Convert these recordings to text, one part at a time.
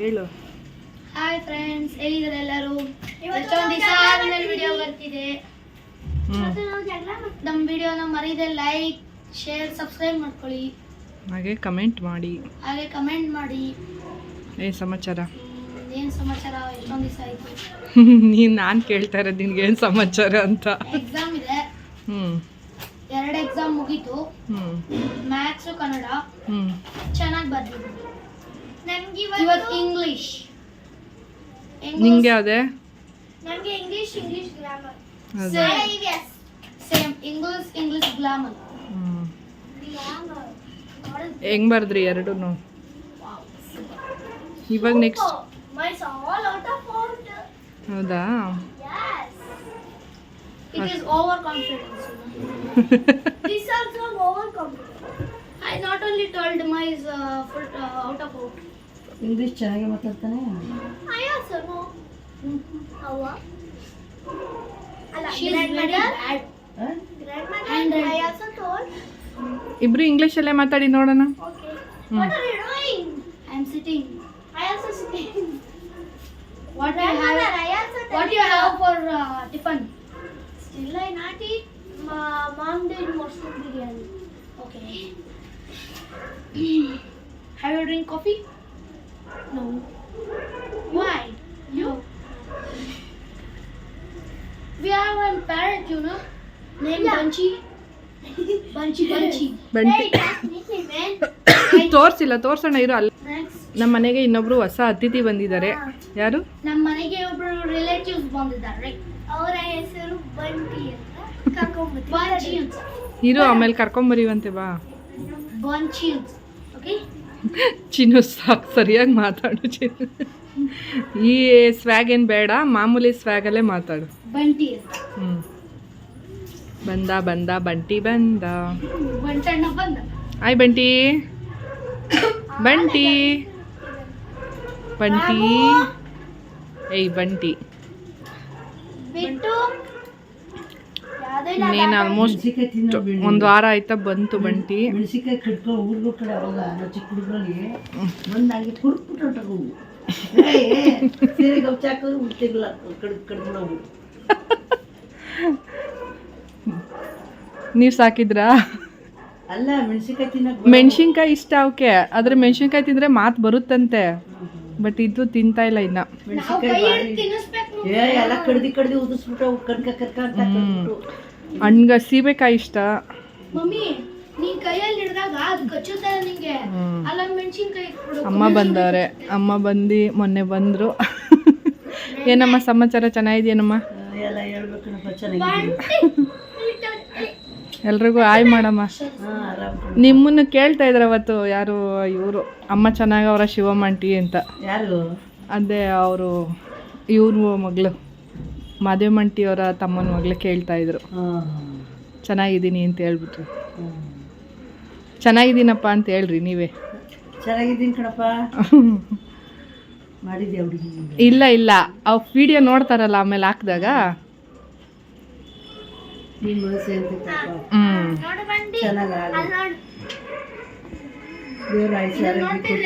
ಹೇಳು. Hi friends ಹೇಗಿದ್ದಾರೆ ಎಲ್ಲರೂ ಎಷ್ಟೊಂದು ದಿವಸ ಆದ್ಮೇಲೆ ವಿಡಿಯೋ ಬರ್ತಿದೆ. ನಮ್ಮ ವಿಡಿಯೋನ ಮರೀದೆ ಲೈಕ್ ಶೇರ್ ಸಬ್ಸ್ಕ್ರೈಬ್ ಮಾಡ್ಕೊಳ್ಳಿ. ಹಾಗೆ ಕಮೆಂಟ್ ಮಾಡಿ. ಹಾಗೆ ಕಮೆಂಟ್ ಮಾಡಿ. ಏನು ಸಮಾಚಾರ? ಏನು ಸಮಾಚಾರ? ಎಷ್ಟೊಂದು ದಿವಸ ಆಯಿತು. ನೀನು ನಾನು ಕೇಳ್ತಾ ಇರೋದು ನಿನ್ಗೆ ಏನು ಸಮಾಚಾರ ಅಂತ. ಎಕ್ಸಾಮ್ ಇದೆ. ಹ್ಞೂ ಎರಡು ಎಕ್ಸಾಮ್ ಮುಗೀತು. ಹ್ಞೂ ಮ್ಯಾಥ್ಸು ಕನ್ನಡ ಹ್ಞೂ ಚೆನ್ನಾಗಿ ಬರ್ದಿದ್ದೀನಿ ನಮ್ಗೆ ಇವತ್ತು ಇಂಗ್ಲಿಷ್ ನಿಮಗೆ ಯಾದೆ ನಮಗೆ ಇಂಗ್ಲಿಷ್ ಇಂಗ್ಲಿಷ್ ಗ್ರಾಮರ್ ಸರಿ ಯಸ್ ಇಂಗ್ಲಿಷ್ ಇಂಗ್ಲಿಷ್ ಗ್ರಾಮರ್ ಹೆಂಗ್ ಬರದ್ರು ಎರಡೂ ನೋ ಇವಾಗ ನೆಕ್ಸ್ಟ್ ಮೈಸ್ ಔಟ್ ಆಫ್ ಹೌದಾ? I not only told mice out English ಚೆನ್ನಾಗಿ ಮಾತಾಡ್ತಾನೆ I also know. How? She's very bad. And I also told. ಇಬ್ರು ಇಂಗ್ಲೀಷಲ್ಲೇ ಮಾತಾಡಿ ನೋಡೋಣ Okay. Hmm. What are you doing? I'm sitting. I also sitting. What do you have? I also what do you have for uh, tiffin? Still I not eat. Ma mom did mushroom biryani. Okay. have you drink coffee? No. Why? You? We have one parrot, you know, named Bunchy. Bunchy, Bunchy. Nickname, man. ತೋರ್ಸಿಲ್ಲ ತೋರ್ಸೋಣ ಇರು ಅಲ್ಲಿ. ನಮ್ಮ ಮನೆಗೆ ಇನ್ನೊಬ್ರು ಹೊಸ ಅತಿಥಿ ಬಂದಿದ್ದಾರೆ ಯಾರು ನಮ್ಮ ಮನೆಗೆ ಒಬ್ರು ರಿಲೇಟಿವ್ಸ್ ಬಂದಿದ್ದಾರೆ ಅವರ ಹೆಸರು ಬಂಟಿ ಅಂತ ಕರ್ಕೊಂಡ್ಬರ್ತೀವಿ ಇರು ಆಮೇಲೆ ಕರ್ಕೊಂಬರಿವಂತೆ ಬಾ ಬಂಚಿ ಓಕೆ ಚಿನ್ನು ಸಾಕು ಸರಿಯಾಗಿ ಮಾತಾಡು ಚಿನ್ನು. ಈ ಸ್ವ್ಯಾಗ್ ಏನು ಬೇಡ ಮಾಮೂಲಿ ಸ್ವ್ಯಾಗಲ್ಲೇ ಮಾತಾಡು. ಬಂಟಿ. ಹ್ಞೂ ಬಂದ ಬಂದ ಬಂಟಿ ಬಂದ. ಆಯ್ ಬಂಟಿ. ಬಂಟಿ. ಬಂಟಿ. ಏಯ್ ಬಂಟಿ. ಬಿಟ್ಟು. ಇನ್ನೇನು ಆಲ್ಮೋಸ್ಟ್ ಒಂದು ವಾರ ಆಯ್ತಾ ಬಂತು ಬಂಟಿ. ನಾವು ಸಾಕಿದ್ರಾ? ಅಲ್ಲ ಮೆಣಸಿನ್ಕಾಯಿ ಇಷ್ಟ ಅವಕ್ಕೆ ಆದ್ರೆ ಮೆಣಸಿನ್ಕಾಯಿ ತಿಂದ್ರೆ ಮಾತು ಬರುತ್ತಂತೆ. ಬಟ್ ಇದು ತಿಂತಾ ಇಲ್ಲ ಇನ್ನ. ಎಲ್ಲ ಕಡ್ದಿ ಕಡ್ದಿ ಉದಿಸ್ಬಿಟ್ಟು ಕಣ್ಕ ಕರ್ಕ ಅಂತ ಹಣ್ಗ ಸೀಬೆಕಾಯಿ ಇಷ್ಟ. ಮಮ್ಮಿ ನೀನ್ ಕೈಯಲ್ಲಿ ಹಿಡ್ದಾಗ ಅದು ಕಚ್ಚುತ್ತೆ ನಿಂಗೆ. ಹ್ಮ್. ಅಲ್ಲ ಮೆಣಸಿನ್ಕಾಯಿ ಕೊಡು. ಅಮ್ಮ ಬಂದವ್ರೆ. ಅಮ್ಮ ಬಂದು ಮೊನ್ನೆ ಬಂದ್ರು. ಏನಮ್ಮ ಸಮಾಚಾರ ಚೆನ್ನಾಗಿದೆಯೇನಮ್ಮ? ಎಲ್ಲ ಹೇಳ್ಬೇಕಣಪ್ಪ ಚೆನ್ನಾಗಿದೆ ಎಲ್ರಿಗೂ ಆಯ್ ಮಾಡಮ್ಮ ನಿಮ್ಮನ್ನು ಕೇಳ್ತಾ ಇದ್ರ ಅವತ್ತು ಯಾರು ಇವರು? ಅಮ್ಮ ಚೆನ್ನಾಗವ್ರ ಶಿವಮ್ಮ ಆಂಟಿ ಅಂತ. ಯಾರು? ಅದೇ ಅವರು ಇವ್ರ ಮಗಳು. ಮಾದೇವ್ ಮಂಟಿ ಅವರ ತಮ್ಮನ ಮಗಳು ಕೇಳ್ತಾ ಇದ್ರು. ಚೆನ್ನಾಗಿದ್ದೀನಿ ಅಂತ ಹೇಳ್ಬಿಟ್ರು. ಚೆನ್ನಾಗಿದ್ದೀನಪ್ಪ ಅಂತ ಹೇಳ್ರಿ ನೀವೇ. ಚೆನ್ನಾಗಿದ್ದೀನಿ ಕಣಪ್ಪ. ಮಾಡಿದ್ಯಾ ಹುಡುಗಿ ಇಲ್ಲ ಇಲ್ಲ. ಅವ್ ವಿಡಿಯೋ ನೋಡ್ತಾರಲ್ಲ ಆಮೇಲೆ ಹಾಕಿದಾಗ.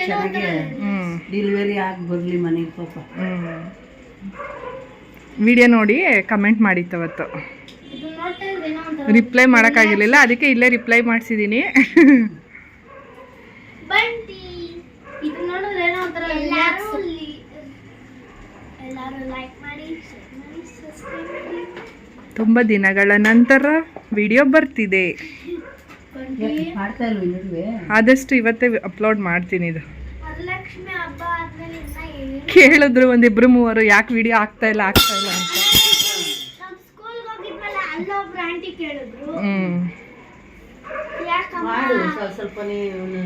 ಚೆನ್ನಾಗಿ ಡೆಲಿವರಿ ಆಗಿ ಬರ್ಲಿ ಮನೆಗೆ ಪಾಪ. ಹ್ಮ್. ವಿಡಿಯೋ ನೋಡಿ ಕಮೆಂಟ್ ಮಾಡಿತ್ತವತ್ತು ರಿಪ್ಲೈ ಮಾಡೋಕ್ಕಾಗಿರಲಿಲ್ಲ ಅದಕ್ಕೆ ಇಲ್ಲೇ ರಿಪ್ಲೈ ಮಾಡಿಸಿದ್ದೀನಿ ತುಂಬ ದಿನಗಳ ನಂತರ ವಿಡಿಯೋ ಬರ್ತಿದೆ. ಬಂಟಿ. ಮಾಡ್ತಾ ಇಲ್ವ ಆದಷ್ಟು ಇವತ್ತೇ ಅಪ್ಲೋಡ್ ಮಾಡ್ತೀನಿ ಇದು. ಕೇಳಿದ್ರು ಒಂದಿಬ್ರು ಮೂವರು ಯಾಕೆ ವಿಡಿಯೋ ಆಗ್ತಾ ಇಲ್ಲ ಆಗ್ತಾ ಇಲ್ಲ ಅಂತ. ಹ್ಮ್. ಸ್ವಲ್ಪ ಸ್ವಲ್ಪನೇ ಅವ್ನು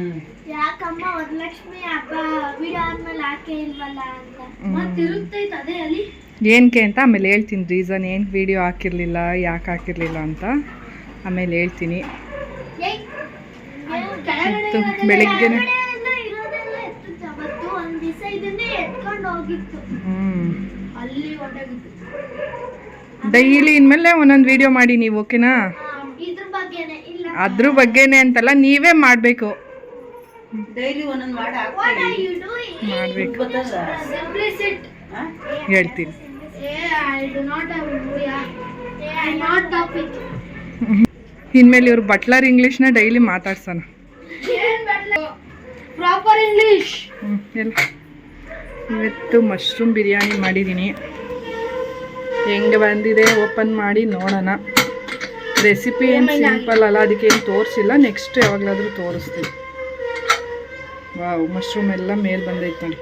ಯಾಕಮ್ಮ ವರಲಕ್ಷ್ಮಿ ಹಬ್ಬ ವಿಡಿಯೋ ಆದ್ಮೇಲೆ ಯಾಕೆ ಇಲ್ವಲ್ಲ ಅಂತ. ಮತ್ತೆ ಇರುತ್ತೈತೆ ಅದೇ ಅಲ್ಲಿ? ಏನಕ್ಕೆ ಅಂತ ಆಮೇಲೆ ಹೇಳ್ತೀನಿ ರೀಸನ್ ಏನು ವಿಡಿಯೋ ಹಾಕಿರಲಿಲ್ಲ ಯಾಕೆ ಹಾಕಿರಲಿಲ್ಲ ಅಂತ ಆಮೇಲೆ ಹೇಳ್ತೀನಿ. ಏಯ್, ಅದು ಕೆಳಗಡೆ ಇತ್ತು, ಇರೋದೆಲ್ಲ ಬೆಳಿಗ್ಗೆನೆ. ಕೆಳಗಡೆ ಎಲ್ಲ ಇರೋದೆಲ್ಲ ಎತ್ತುತ್ತೆ. ಅವತ್ತು ಒಂದ್ ದಿವಸ ಇದನ್ನೇ ಎತ್ಕೊಂಡು ಹೋಗಿತ್ತು ಹ್ಞೂ ಅಲ್ಲಿ ಹೊರಟೋಗಿತ್ತು ಡೈಲಿ ಇನ್ಮೇಲೆ ಒಂದೊಂದು ವಿಡಿಯೋ ಮಾಡಿ ನೀವು ಓಕೆನಾ ಇದ್ರ ಬಗ್ಗೆನೆ ಇಲ್ಲ. ಅದ್ರ ಬಗ್ಗೆನೇ ಅಂತಲ್ಲ ನೀವೇ ಮಾಡಬೇಕು. ಡೈಲಿ ಒಂದೊಂದು ಮಾಡಿ? ಮಾಡಬೇಕು. ಹೇಳ್ತೀನಿ. ಇನ್ಮೇಲೆ ಇವ್ರು ಬಟ್ಲರ್ ಇಂಗ್ಲೀಷ್ನ ಡೈಲಿ ಮಾತಾಡ್ಸೋಣ. ಪ್ರಾಪರ್ ಇಂಗ್ಲಿಷ್ ಹ್ಞೂ ಎಲ್ಲ ಇವತ್ತು ಮಶ್ರೂಮ್ ಬಿರಿಯಾನಿ ಮಾಡಿದ್ದೀನಿ. ಹೆಂಗೆ ಬಂದಿದೆ ಓಪನ್ ಮಾಡಿ ನೋಡೋಣ. ರೆಸಿಪಿ ಏನು ಸಿಂಪಲ್ ಅಲ್ಲ ಅದಕ್ಕೆ ಏನು ತೋರಿಸಿಲ್ಲ. ನೆಕ್ಸ್ಟ್ ಯಾವಾಗಲಾದರೂ ತೋರಿಸ್ತೀನಿ. ವಾವ್ ಮಶ್ರೂಮ್ ಎಲ್ಲ ಮೇಲೆ ಬಂದೈತೆ ನೋಡಿ.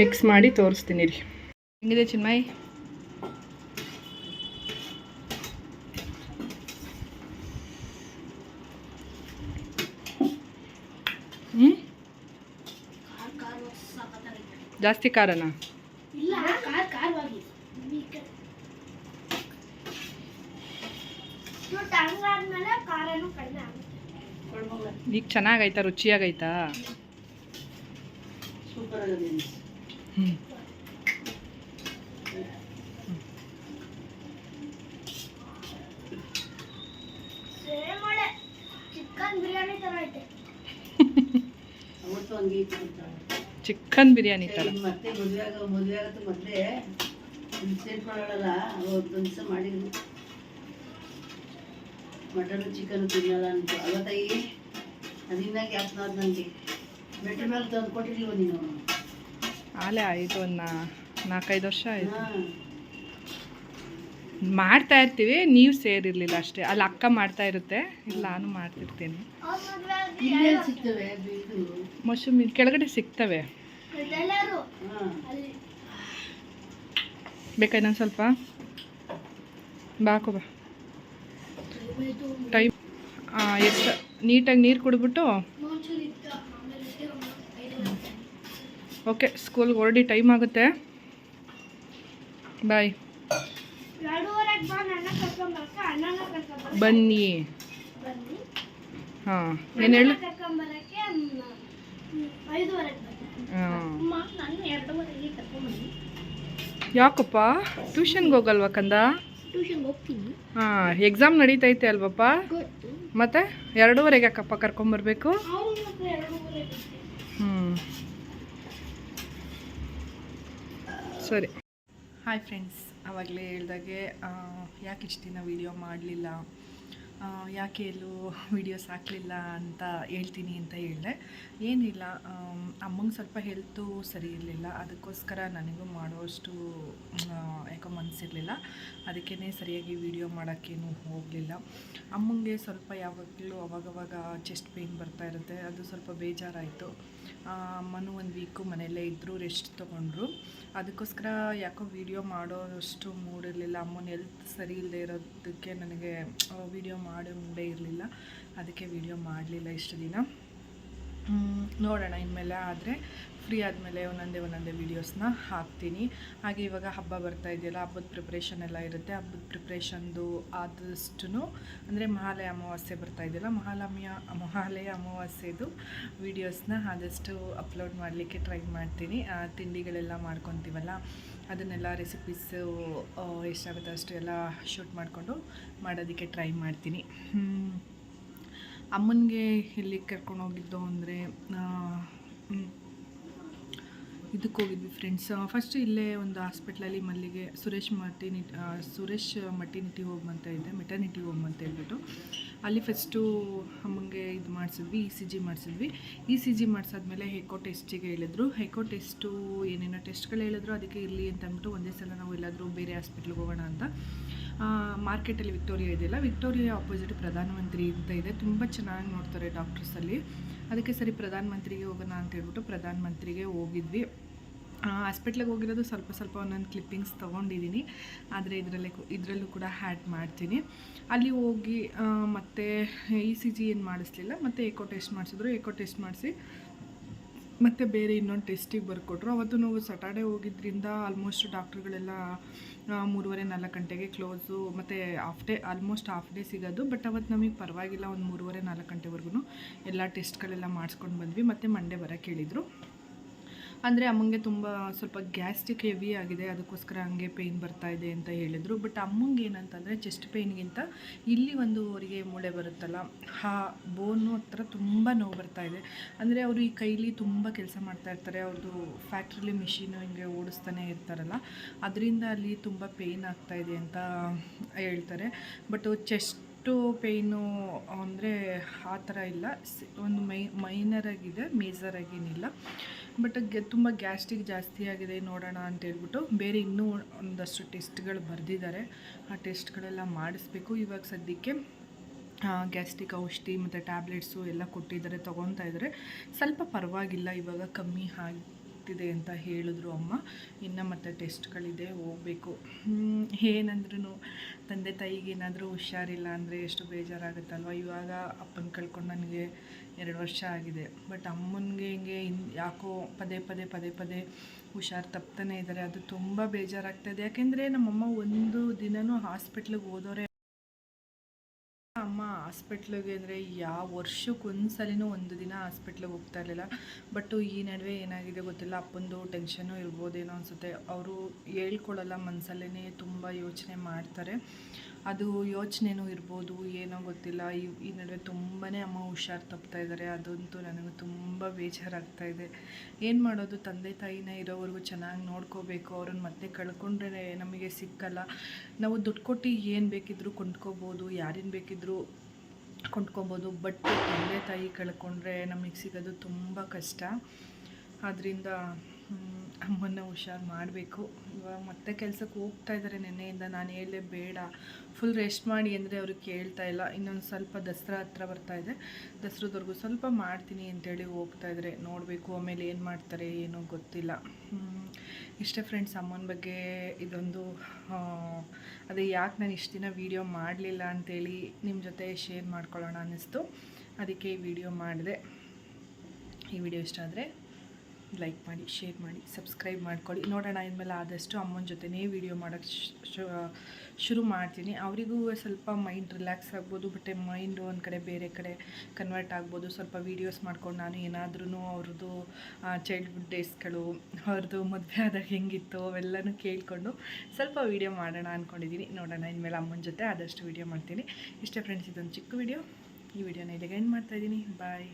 ಮಿಕ್ಸ್ ಮಾಡಿ ತೋರಿಸ್ತೀನಿ ರೀ ಹೆಂಗಿದೆ ಚಿನ್ಮಯ್ ಹ್ಞೂ ಜಾಸ್ತಿ ಖಾರನಾ ಇಲ್ಲ ಕಾರ್ ಕಾರವಾಗಿ ಆದ್ಮೇಲೆ ಕಾರನು ಕಡಿಮೆ ಆಗುತ್ತೆ. ಈಗ ಚೆನ್ನಾಗೈತಾ ರುಚಿಯಾಗೈತಾ ಹ್ಞೂ ಚಿಕನ್ ಬಿರಿಯಾನಿ ಥರ ಐತೆ. ಅವತ್ತು? ಚಿಕನ್ ಬಿರಿಯಾನಿ ಥರ ಮತ್ತೆ ಮದುವೆ ಆಗ ಮದುವೆ ಆಗತ್ತೆ ಮೊದಲೇ ಸೇರ್ಕೊಳ್ಳಲ್ಲ ಅವತ್ತು ಒಂದು ದಿವಸ ಮಾಡಿದ್ವಿ ಮಟನ್ ಚಿಕನ್ ತಿನ್ನಲ್ಲ ಅಂತ ಅವತ್ತಾಗಿ ಅದರಿಂದ ಗ್ಯಾಸ್ ಅದು ನನಗೆ ಬೆಟ್ರ ಮೇಲೆ ತಂದು ಕೊಟ್ಟಿರ್ಲಿವ ನೀನು? ಆಲೆ ಆಯಿತು ಒಂದು ನಾಲ್ಕೈದು ವರ್ಷ ಆಯಿತು. ಮಾಡ್ತಾ ಇರ್ತೀವಿ ನೀವು ಸೇರಿರಲಿಲ್ಲ ಅಷ್ಟೇ. ಅಲ್ಲಿ ಅಕ್ಕ ಮಾಡ್ತಾ ಇರುತ್ತೆ ಇಲ್ಲಿ ನಾನು ಮಾಡ್ತಿರ್ತೀನಿ. ಮಶ್ರೂಮ್ ಕೆಳಗಡೆ ಸಿಗ್ತವೆ. ಬೇಕಾಯ್ತು ನಾನು ಅಲ್ಲಿ. ಬೇಕಾ ಇನ್ನೊಂದು ಸ್ವಲ್ಪ? ಬಾಕೋ ಬಾ. ಟೈಮ್ ಎಷ್ಟು ನೀಟಾಗಿ ನೀರು ಕುಡಿದ್ಬಿಟ್ಟು. ಓಕೆ ಸ್ಕೂಲ್ಗೆ ಹೊರಡಿ ಟೈಮ್ ಆಗುತ್ತೆ. ಬಾಯ್. ಬನ್ನಿ. ಹಾಂ ಏನು ಹೇಳು? ಯಾಕಪ್ಪ? ಟ್ಯೂಷನ್ಗೆ ಹೋಗಲ್ವಾ ಕಂದ? ಹಾಂ ಎಕ್ಸಾಮ್ ನಡೀತೈತೆ ಅಲ್ವಪ್ಪ? ಮತ್ತೆ ಎರಡೂವರೆಗೆ ಯಾಕಪ್ಪ ಕರ್ಕೊಂಬರ್ಬೇಕು ಹ್ಞೂ ಸರಿ. ಹಾಯ್ ಫ್ರೆಂಡ್ಸ್ ಆವಾಗಲೇ ಹೇಳ್ದಾಗೆ ಯಾಕೆ ಇಷ್ಟು ದಿನ ವೀಡಿಯೋ ಮಾಡಲಿಲ್ಲ? ಯಾಕೆ ಎಲ್ಲೂ ವೀಡಿಯೋಸ್ ಹಾಕಲಿಲ್ಲ ಅಂತ ಹೇಳ್ತೀನಿ ಅಂತ ಹೇಳಿದೆ. ಏನಿಲ್ಲ ಅಮ್ಮಂಗೆ ಸ್ವಲ್ಪ ಹೆಲ್ತು ಸರಿ ಇರಲಿಲ್ಲ. ಅದಕ್ಕೋಸ್ಕರ ನನಗೂ ಮಾಡೋಷ್ಟು ಯಾಕೋ ಮನಸ್ಸಿರಲಿಲ್ಲ ಅದಕ್ಕೇ ಸರಿಯಾಗಿ ವೀಡಿಯೋ ಮಾಡೋಕ್ಕೇನು ಹೋಗಲಿಲ್ಲ. ಅಮ್ಮಂಗೆ ಸ್ವಲ್ಪ ಯಾವಾಗಲೂ ಅವಾಗವಾಗ ಚೆಸ್ಟ್ ಪೇಯ್ನ್ ಬರ್ತಾ ಇರುತ್ತೆ. ಅದು ಸ್ವಲ್ಪ ಬೇಜಾರಾಯಿತು. ಅಮ್ಮನೂ ಒಂದು ವೀಕು ಮನೆಯಲ್ಲೇ ಇದ್ದರು ರೆಸ್ಟ್ ತೊಗೊಂಡ್ರು. ಅದಕ್ಕೋಸ್ಕರ ಯಾಕೋ ವೀಡಿಯೋ ಮಾಡೋಷ್ಟು ಮೂಡಿರಲಿಲ್ಲ ಅಮ್ಮನ ಹೆಲ್ತ್ ಸರಿ ಇಲ್ಲದೆ ಇರೋದಕ್ಕೆ ನನಗೆ ವೀಡಿಯೋ ಮಾಡೋ ಮೂಡೇ ಇರಲಿಲ್ಲ. ಅದಕ್ಕೆ ವೀಡಿಯೋ ಮಾಡಲಿಲ್ಲ ಇಷ್ಟು ದಿನ. ನೋಡೋಣ ಇನ್ಮೇಲೆ, ಆದರೆ ಫ್ರೀ ಆದಮೇಲೆ ಒಂದೊಂದೇ ಒಂದೊಂದೇ ವೀಡಿಯೋಸ್ನ ಹಾಕ್ತೀನಿ. ಹಾಗೆ ಇವಾಗ ಹಬ್ಬ ಬರ್ತಾ ಇದೆಯಲ್ಲ, ಹಬ್ಬದ ಪ್ರಿಪ್ರೇಷನ್ ಎಲ್ಲ ಇರುತ್ತೆ. ಹಬ್ಬದ ಪ್ರಿಪ್ರೇಷನ್ದು ಆದಷ್ಟು ಅಂದರೆ ಮಹಾಲಯ ಅಮಾವಾಸ್ಯೆ ಬರ್ತಾ ಇದೆಯಲ್ಲ, ಮಹಾಲಮಿಯ, ಮಹಾಲಯ ಅಮಾವಾಸ್ಯೆದು ವೀಡಿಯೋಸ್ನ ಆದಷ್ಟು ಅಪ್ಲೋಡ್ ಮಾಡಲಿಕ್ಕೆ ಟ್ರೈ ಮಾಡ್ತೀನಿ. ತಿಂಡಿಗಳೆಲ್ಲ ಮಾಡ್ಕೊತೀವಲ್ಲ, ಅದನ್ನೆಲ್ಲ ರೆಸಿಪೀಸು ಎಷ್ಟಾಗುತ್ತೆ ಅಷ್ಟು ಎಲ್ಲ ಶೂಟ್ ಮಾಡಿಕೊಂಡು ಮಾಡೋದಕ್ಕೆ ಟ್ರೈ ಮಾಡ್ತೀನಿ. ಅಮ್ಮನಿಗೆ ಎಲ್ಲಿ ಕರ್ಕೊಂಡು ಹೋಗಿದ್ದು ಅಂದರೆ ಇದಕ್ಕೆ ಹೋಗಿದ್ವಿ ಫ್ರೆಂಡ್ಸ್ ಫಸ್ಟ್ ಇಲ್ಲೇ ಒಂದು ಹಾಸ್ಪಿಟ್ಲಲ್ಲಿ ಮಲ್ಲಿಗೆ, Suresh maternity Suresh maternity home ಅಂತ ಇದೆ ಮೆಟರ್ನಿಟಿ ಹೋಮ್ ಅಂತ ಹೇಳ್ಬಿಟ್ಟು. ಅಲ್ಲಿ ಫಸ್ಟು ಅಮ್ಮಂಗೆ ಇದು ಮಾಡಿಸಿದ್ವಿ ಇ ಸಿ ಜಿ ಮಾಡಿಸಿದ್ವಿ. ಇ ಸಿ ಜಿ ಮಾಡಿಸಾದ್ಮೇಲೆ ಹೆಕೋ ಟೆಸ್ಟಿಗೆ ಹೇಳಿದ್ರು. ಹೆಕೋ ಟೆಸ್ಟು ಏನೇನೋ ಟೆಸ್ಟ್ಗಳು ಹೇಳಿದ್ರು. ಅದಕ್ಕೆ ಇರಲಿ ಅಂತ ಅಂದ್ಬಿಟ್ಟು ಒಂದೇ ಸಲ ನಾವು ಎಲ್ಲಾದರೂ ಬೇರೆ ಹಾಸ್ಪಿಟ್ಲಿಗೆ ಹೋಗೋಣ ಅಂತ. ಮಾರ್ಕೆಟಲ್ಲಿ ವಿಕ್ಟೋರಿಯಾ ಇದೆಯಲ್ಲ ವಿಕ್ಟೋರಿಯಾ ಆಪೋಸಿಟ್ ಪ್ರಧಾನಮಂತ್ರಿ ಅಂತ ಇದೆ. ತುಂಬ ಚೆನ್ನಾಗಿ ನೋಡ್ತಾರೆ ಡಾಕ್ಟರ್ಸಲ್ಲಿ ಅದಕ್ಕೆ ಸರಿ ಪ್ರಧಾನಮಂತ್ರಿಗೆ ಹೋಗೋಣ ಅಂತ ಹೇಳ್ಬಿಟ್ಟು ಪ್ರಧಾನಮಂತ್ರಿಗೆ ಹೋಗಿದ್ವಿ. ಹಾಸ್ಪಿಟ್ಲಿಗೆ ಹೋಗಿರೋದು ಸ್ವಲ್ಪ ಸ್ವಲ್ಪ ಒಂದೊಂದು ಕ್ಲಿಪ್ಪಿಂಗ್ಸ್ ತೊಗೊಂಡಿದ್ದೀನಿ ಆದರೆ ಇದರಲ್ಲೇ ಇದರಲ್ಲೂ ಕೂಡ ಹ್ಯಾಡ್ ಮಾಡ್ತೀನಿ. ಅಲ್ಲಿ ಹೋಗಿ ಮತ್ತೆ ಇ ಸಿ ಜಿ ಏನು ಮಾಡಿಸ್ಲಿಲ್ಲ, ಮತ್ತು ಏಕೋ ಟೆಸ್ಟ್ ಮಾಡಿಸಿದ್ರು. ಏಕೋ ಟೆಸ್ಟ್ ಮಾಡಿಸಿ, ಮತ್ತು ಬೇರೆ ಇನ್ನೊಂದು ಟೆಸ್ಟಿಗೆ ಬರ್ಕೊಟ್ರು. ಅವತ್ತು ನಾವು ಸಟರ್ಡೆ ಹೋಗಿದ್ದರಿಂದ ಆಲ್ಮೋಸ್ಟ್ ಡಾಕ್ಟ್ರುಗಳೆಲ್ಲ ಮೂರುವರೆ, ನಾಲ್ಕು ಗಂಟೆಗೆ ಕ್ಲೋಸು ಮತ್ತು half day almost half day ಸಿಗೋದು. ಬಟ್ ಅವತ್ತು ನಮಗೆ ಪರವಾಗಿಲ್ಲ, ಒಂದು ಮೂರುವರೆ, ನಾಲ್ಕು ಗಂಟೆವರೆಗೂ ಎಲ್ಲ ಟೆಸ್ಟ್ಗಳೆಲ್ಲ ಮಾಡಿಸ್ಕೊಂಡು ಬಂದ್ವಿ. ಮತ್ತು ಮಂಡೇ ಬರೋಕ್ಕೆ ಹೇಳಿದರು. ಅಂದರೆ ಅಮ್ಮಂಗೆ ತುಂಬ ಸ್ವಲ್ಪ ಗ್ಯಾಸ್ಟ್ರಿಕ್ ಹೆವಿ ಆಗಿದೆ, ಅದಕ್ಕೋಸ್ಕರ ಹಂಗೆ ಪೇಯ್ನ್ ಬರ್ತಾ ಇದೆ ಅಂತ ಹೇಳಿದರು. ಬಟ್ ಅಮ್ಮಂಗೆ ಏನಂತಂದರೆ ಚೆಸ್ಟ್ ಪೇಯ್ನ್ಗಿಂತ ಇಲ್ಲಿ ಒಂದು ಅವರಿಗೆ ಮೂಳೆ ಬರುತ್ತಲ್ಲ, ಆ ಬೋನು ಹತ್ರ ತುಂಬ ನೋವು ಬರ್ತಾ ಇದೆ. ಅಂದರೆ ಅವರು ಈ ಕೈಲಿ ತುಂಬ ಕೆಲಸ ಮಾಡ್ತಾ ಇರ್ತಾರೆ ಅವ್ರದ್ದು ಫ್ಯಾಕ್ಟ್ರಿಲಿ ಮಿಷಿನು ಹಿಂಗೆ ಓಡಿಸ್ತಾನೆ ಇರ್ತಾರಲ್ಲ, ಅದರಿಂದ ಅಲ್ಲಿ ತುಂಬ ಪೇಯ್ನ್ ಆಗ್ತಾ ಇದೆ ಅಂತ ಹೇಳ್ತಾರೆ. ಬಟ್ ಚೆಸ್ಟು ಪೇಯ್ನು ಅಂದರೆ ಆ ಥರ ಇಲ್ಲ. ಒಂದು ಮೈ ಮೈನರ್ ಆಗಿದೆ, ಮೇಜರ್ ಆಗೇನಿಲ್ಲ. ಬಟ್ ತುಂಬ ಗ್ಯಾಸ್ಟ್ರಿಕ್ ಜಾಸ್ತಿ ಆಗಿದೆ ನೋಡೋಣ ಅಂತ ಹೇಳ್ಬಿಟ್ಟು ಬೇರೆ ಇನ್ನೂ ಒಂದಷ್ಟು ಟೆಸ್ಟ್ಗಳು ಬರೆದಿದ್ದಾರೆ. ಆ ಟೆಸ್ಟ್ಗಳೆಲ್ಲ ಮಾಡಿಸ್ಬೇಕು. ಇವಾಗ ಸದ್ಯಕ್ಕೆ ಗ್ಯಾಸ್ಟ್ರಿಕ್ ಔಷಧಿ ಮತ್ತು ಟ್ಯಾಬ್ಲೆಟ್ಸು ಎಲ್ಲ ಕೊಟ್ಟಿದ್ದಾರೆ ತೊಗೊತಾ ಇದ್ದಾರೆ. ಸ್ವಲ್ಪ ಪರವಾಗಿಲ್ಲ, ಇವಾಗ ಕಮ್ಮಿ ಆಗ್ತಿದೆ ಅಂತ ಹೇಳಿದ್ರು ಅಮ್ಮ. ಇನ್ನು ಮತ್ತೆ ಟೆಸ್ಟ್ಗಳಿದೆ, ಹೋಗಬೇಕು. ಏನಂದ್ರೂ ತಂದೆ ತಾಯಿಗೆ ಏನಾದರೂ ಹುಷಾರಿಲ್ಲ ಅಂದರೆ ಎಷ್ಟು ಬೇಜಾರಾಗುತ್ತಲ್ವ? ಇವಾಗ ಅಪ್ಪನ ಕಳ್ಕೊಂಡು ನನಗೆ ಎರಡು ವರ್ಷ ಆಗಿದೆ. ಬಟ್ ಅಮ್ಮನಿಗೆ ಹಿಂಗೆ ಯಾಕೋ ಪದೇ ಪದೇ ಪದೇ ಪದೇ ಹುಷಾರು ತಪ್ತಾನೆ ಇದ್ದಾರೆ ಅದು ತುಂಬ ಬೇಜಾರಾಗ್ತಾಯಿದೆ ಯಾಕೆಂದರೆ ನಮ್ಮಮ್ಮ ಒಂದು ದಿನವೂ ಹಾಸ್ಪಿಟ್ಲಿಗೆ ಅಮ್ಮ ಹಾಸ್ಪಿಟ್ಲಿಗೆ ಅಂದರೆ ಯಾವ ವರ್ಷಕ್ಕೆ ಒಂದು ಒಂದು ದಿನ ಹಾಸ್ಪಿಟ್ಲಿಗೆ ಹೋಗ್ತಾ ಇರಲಿಲ್ಲ. ಬಟ್ಟು ಈ ನಡುವೆ ಏನಾಗಿದೆ ಗೊತ್ತಿಲ್ಲ. ಅಪ್ಪಂದು ಟೆನ್ಷನು ಇರ್ಬೋದೇನೋ ಅನಿಸುತ್ತೆ. ಅವರು ಹೇಳ್ಕೊಳ್ಳಲ್ಲ ಮನಸ್ಸಲ್ಲೇ ತುಂಬ ಯೋಚನೆ ಮಾಡ್ತಾರೆ. ಅದು ಯೋಚನೆನೂ ಇರ್ಬೋದು, ಏನೋ ಗೊತ್ತಿಲ್ಲ. ಈ ನಡುವೆ ತುಂಬಾ ಅಮ್ಮ ಹುಷಾರು ತಪ್ತಾ ಇದ್ದಾರೆ ಅದಂತೂ ನನಗೆ ತುಂಬ ಬೇಜಾರಾಗ್ತಾ ಇದೆ. ಏನು ಮಾಡೋದು? ತಂದೆ ತಾಯಿನ ಇರೋವರೆಗೂ ಚೆನ್ನಾಗಿ ನೋಡ್ಕೋಬೇಕು. ಅವ್ರನ್ನ ಮತ್ತೆ ಕಳ್ಕೊಂಡ್ರೆ ನಮಗೆ ಸಿಕ್ಕಲ್ಲ. ನಾವು ದುಡ್ಡು ಕೊಟ್ಟು ಏನು ಬೇಕಿದ್ರೂ ಕೊಂಡ್ಕೋಬೋದು, ಯಾರಿನ ಬೇಕಿದ್ರೂ ಕೊಂಡ್ಕೊಬೋದು. ಬಟ್ ತಂದೆ ತಾಯಿ ಕಳ್ಕೊಂಡ್ರೆ ನಮಗೆ ಸಿಗೋದು ತುಂಬ ಕಷ್ಟ. ಆದ್ದರಿಂದ ಅಮ್ಮನ್ನ ಹುಷಾರು ಮಾಡಬೇಕು. ಇವಾಗ ಮತ್ತೆ ಕೆಲಸಕ್ಕೆ ಹೋಗ್ತಾ ಇದ್ದಾರೆ ನೆನ್ನೆಯಿಂದ. ನಾನು ಹೇಳಲೇ ಬೇಡ. ಫುಲ್ ರೆಸ್ಟ್ ಮಾಡಿ ಅಂದರೆ ಅವ್ರಿಗೆ ಕೇಳ್ತಾ ಇಲ್ಲ. ಇನ್ನೊಂದು ಸ್ವಲ್ಪ ದಸರಾ ಹತ್ರ ಬರ್ತಾ ಇದೆ. ದಸರಾದವರೆಗೂ ಸ್ವಲ್ಪ ಮಾಡ್ತೀನಿ ಅಂತೇಳಿ ಹೋಗ್ತಾ ಇದ್ದಾರೆ ನೋಡಬೇಕು ಆಮೇಲೆ ಏನು ಮಾಡ್ತಾರೆ ಏನೂ ಗೊತ್ತಿಲ್ಲ. ಇಷ್ಟೇ ಫ್ರೆಂಡ್ಸ್ ಅಮ್ಮನ ಬಗ್ಗೆ ಇದೊಂದು ಅದೇ ಯಾಕೆ ನಾನು ಇಷ್ಟು ದಿನ ವೀಡಿಯೋ ಮಾಡಲಿಲ್ಲ ಅಂತೇಳಿ ನಿಮ್ಮ ಜೊತೆ ಶೇರ್ ಮಾಡ್ಕೊಳ್ಳೋಣ ಅನ್ನಿಸ್ತು. ಅದಕ್ಕೆ ಈ ವಿಡಿಯೋ ಮಾಡಿದೆ. ಈ ವಿಡಿಯೋ ಇಷ್ಟ ಆದರೆ ಲೈಕ್ ಮಾಡಿ ಶೇರ್ ಮಾಡಿ ಸಬ್ಸ್ಕ್ರೈಬ್ ಮಾಡ್ಕೊಳ್ಳಿ. ನೋಡೋಣ, ಇನ್ಮೇಲೆ ಆದಷ್ಟು ಅಮ್ಮನ ಜೊತೆನೇ ವಿಡಿಯೋ ಮಾಡೋಕ್ಕೆ ಶುರು ಮಾಡ್ತೀನಿ. ಅವರಿಗೂ ಸ್ವಲ್ಪ ಮೈಂಡ್ ರಿಲ್ಯಾಕ್ಸ್ ಆಗ್ಬೋದು ಬಟ್ ಮೈಂಡು ಒಂದು ಕಡೆ ಬೇರೆ ಕಡೆ ಕನ್ವರ್ಟ್ ಆಗ್ಬೋದು. ಸ್ವಲ್ಪ ವೀಡಿಯೋಸ್ ಮಾಡ್ಕೊಂಡು ನಾನು ಏನಾದ್ರೂ ಅವ್ರದ್ದು ಚೈಲ್ಡ್ಹುಡ್ ಡೇಸ್ಗಳು ಅವ್ರದ್ದು ಮದುವೆ ಆದಾಗ ಹೆಂಗಿತ್ತು ಅವೆಲ್ಲನೂ ಕೇಳಿಕೊಂಡು ಸ್ವಲ್ಪ ವೀಡಿಯೋ ಮಾಡೋಣ ಅಂದ್ಕೊಂಡಿದ್ದೀನಿ ನೋಡೋಣ, ಇನ್ಮೇಲೆ ಅಮ್ಮನ ಜೊತೆ ಆದಷ್ಟು ವೀಡಿಯೋ ಮಾಡ್ತೀನಿ. ಇಷ್ಟೇ ಫ್ರೆಂಡ್ಸ್ ಇದೊಂದು ಚಿಕ್ಕ ವೀಡಿಯೋ ಈ ವಿಡಿಯೋನ ಇಲ್ಲಿಗೆ ಏನು ಮಾಡ್ತಾಯಿದ್ದೀನಿ ಬಾಯ್